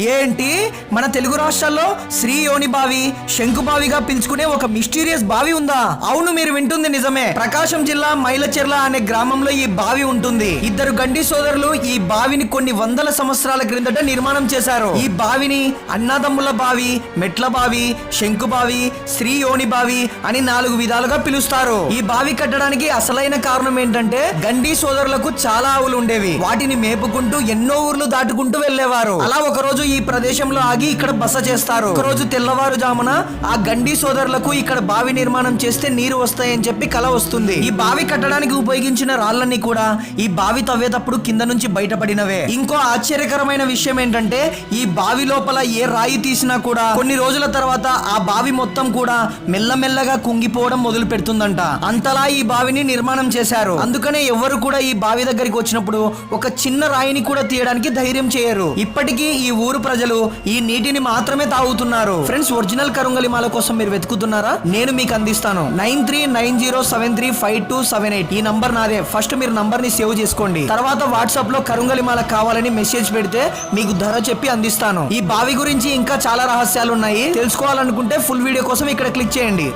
ఏంటి? మన తెలుగు రాష్ట్రాల్లో శ్రీ యోని బావి శంకుబావిగా పిలుచుకునే ఒక మిస్టీరియస్ బావి ఉందా? అవును మీరు వింటుంది నిజమే. ప్రకాశం జిల్లా మైలచెర్ల అనే గ్రామంలో ఈ బావి ఉంటుంది. ఇద్దరు గండి సోదరులు ఈ బావిని కొన్ని వందల సంవత్సరాల క్రిందట నిర్మాణం చేశారు. ఈ బావిని అన్నాదమ్ముల బావి మెట్ల బావి శంకుబావి శ్రీ యోని బావి అని నాలుగు విధాలుగా పిలుస్తారు. ఈ బావి కట్టడానికి అసలైన కారణం ఏంటంటే గండి సోదరులకు చాలా ఆవులు ఉండేవి. వాటిని మేపుకుంటూ ఎన్నో ఊర్లు దాటుకుంటూ వెళ్ళేవారు అలా ఒకరోజు రోజు ఈ ప్రదేశంలో ఆగి ఇక్కడ బస చేస్తారు. ఒక రోజు తెల్లవారుజామున ఆ గండి సోదరులకు ఇక్కడ బావి నిర్మాణం చేస్తే నీరు వస్తాయని చెప్పి కల వస్తుంది. ఈ బావి కట్టడానికి ఉపయోగించిన రాళ్ళని కూడా ఈ బావి తవ్వేటప్పుడు కింద నుంచి బయటపడినవే. ఇంకో ఆశ్చర్యకరమైన విషయం ఏంటంటే ఈ బావి లోపల ఏ రాయి తీసినా కూడా కొన్ని రోజుల తర్వాత ఆ బావి మొత్తం కూడా మెల్లమెల్లగా కుంగిపోవడం మొదలు పెడుతుందంట. అంతలా ఈ బావిని నిర్మాణం చేశారు. అందుకనే ఎవరు కూడా ఈ బావి దగ్గరికి వచ్చినప్పుడు ఒక చిన్న రాయిని కూడా తీయడానికి ధైర్యం చేయరు. ఇప్పటికీ ఈ ఊరు ప్రజలు ఈ నీటిని మాత్రమే తాగుతున్నారు. ఫ్రెండ్స్ ఒరిజినల్ కరుంగలిమాల కోసం మీరు వెతుకుతున్నారా? నేను మీకు అందిస్తాను. Nine three nine zero seven three five two seven eight. ఈ నంబర్ నాదే. ఫస్ట్ మీరు నంబర్ని సేవ్ చేసుకోండి. తర్వాత వాట్సాప్లో కరుంగలిమాల కావాలని మెసేజ్ పెడితే మీకు ధర చెప్పి అందిస్తాను. ఈ బావి గురించి ఇంకా చాలా రహస్యాలు ఉన్నాయి తెలుసుకోవాలనుకుంటే ఫుల్ వీడియో కోసం ఇక్కడ క్లిక్ చేయండి.